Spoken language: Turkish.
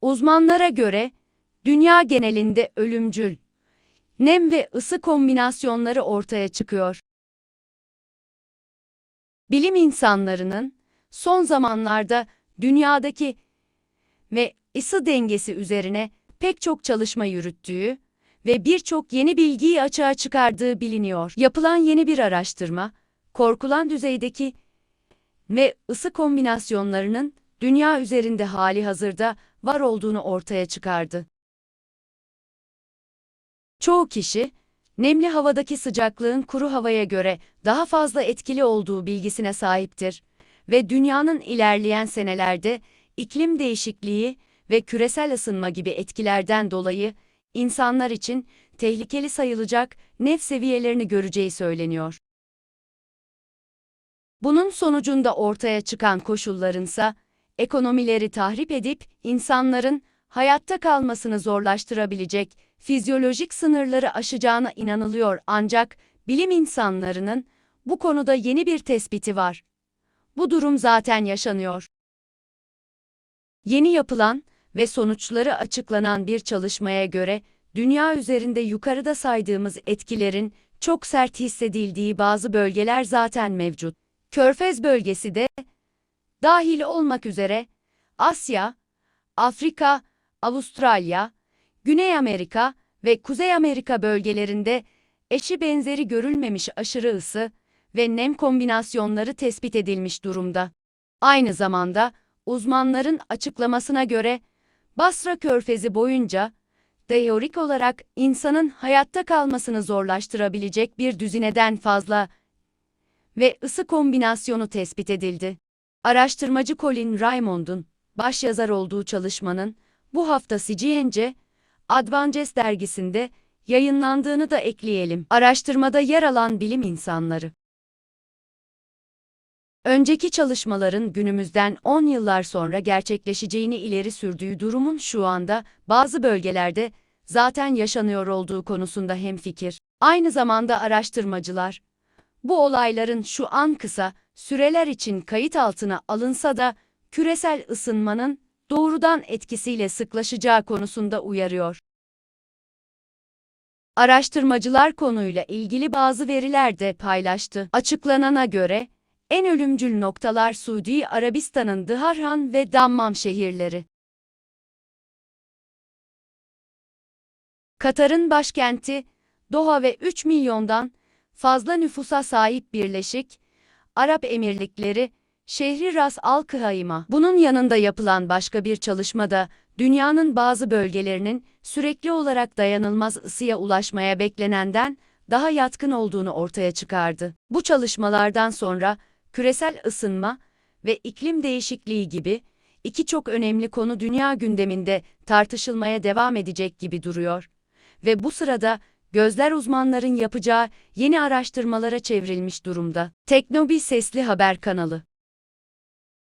Uzmanlara göre dünya genelinde ölümcül nem ve ısı kombinasyonları ortaya çıkıyor. Bilim insanlarının son zamanlarda dünyadaki ve ısı dengesi üzerine pek çok çalışma yürüttüğü ve birçok yeni bilgiyi açığa çıkardığı biliniyor. Yapılan yeni bir araştırma, korkulan düzeydeki ve ısı kombinasyonlarının dünya üzerinde hali hazırda var olduğunu ortaya çıkardı. Çoğu kişi, nemli havadaki sıcaklığın kuru havaya göre daha fazla etkili olduğu bilgisine sahiptir ve dünyanın ilerleyen senelerde iklim değişikliği ve küresel ısınma gibi etkilerden dolayı insanlar için tehlikeli sayılacak nef seviyelerini göreceği söyleniyor. Bunun sonucunda ortaya çıkan koşullarınsa ekonomileri tahrip edip insanların hayatta kalmasını zorlaştırabilecek fizyolojik sınırları aşacağına inanılıyor ancak bilim insanlarının bu konuda yeni bir tespiti var. Bu durum zaten yaşanıyor. Yeni yapılan ve sonuçları açıklanan bir çalışmaya göre dünya üzerinde yukarıda saydığımız etkilerin çok sert hissedildiği bazı bölgeler zaten mevcut. Körfez bölgesi de dahil olmak üzere Asya, Afrika, Avustralya, Güney Amerika ve Kuzey Amerika bölgelerinde eşi benzeri görülmemiş aşırı ısı ve nem kombinasyonları tespit edilmiş durumda. Aynı zamanda uzmanların açıklamasına göre Basra Körfezi boyunca teorik olarak insanın hayatta kalmasını zorlaştırabilecek bir düzineden fazla ve ısı kombinasyonu tespit edildi. Araştırmacı Colin Raymond'un başyazar olduğu çalışmanın bu hafta CGNC Advances dergisinde yayınlandığını da ekleyelim. Araştırmada yer alan bilim insanları. Önceki çalışmaların günümüzden 10 yıllar sonra gerçekleşeceğini ileri sürdüğü durumun şu anda bazı bölgelerde zaten yaşanıyor olduğu konusunda hemfikir. Aynı zamanda araştırmacılar, bu olayların şu an kısa süreler için kayıt altına alınsa da küresel ısınmanın doğrudan etkisiyle sıklaşacağı konusunda uyarıyor. Araştırmacılar konuyla ilgili bazı veriler de paylaştı. Açıklanana göre en ölümcül noktalar Suudi Arabistan'ın Dıharhan ve Dammam şehirleri. Katar'ın başkenti Doha ve 3 milyondan fazla nüfusa sahip Birleşik Arap Emirlikleri şehri Ras Al Khaimah. Bunun yanında yapılan başka bir çalışmada dünyanın bazı bölgelerinin sürekli olarak dayanılmaz ısıya ulaşmaya beklenenden daha yatkın olduğunu ortaya çıkardı. Bu çalışmalardan sonra küresel ısınma ve iklim değişikliği gibi iki çok önemli konu dünya gündeminde tartışılmaya devam edecek gibi duruyor. Ve bu sırada gözler uzmanların yapacağı yeni araştırmalara çevrilmiş durumda. Teknobi Sesli Haber kanalı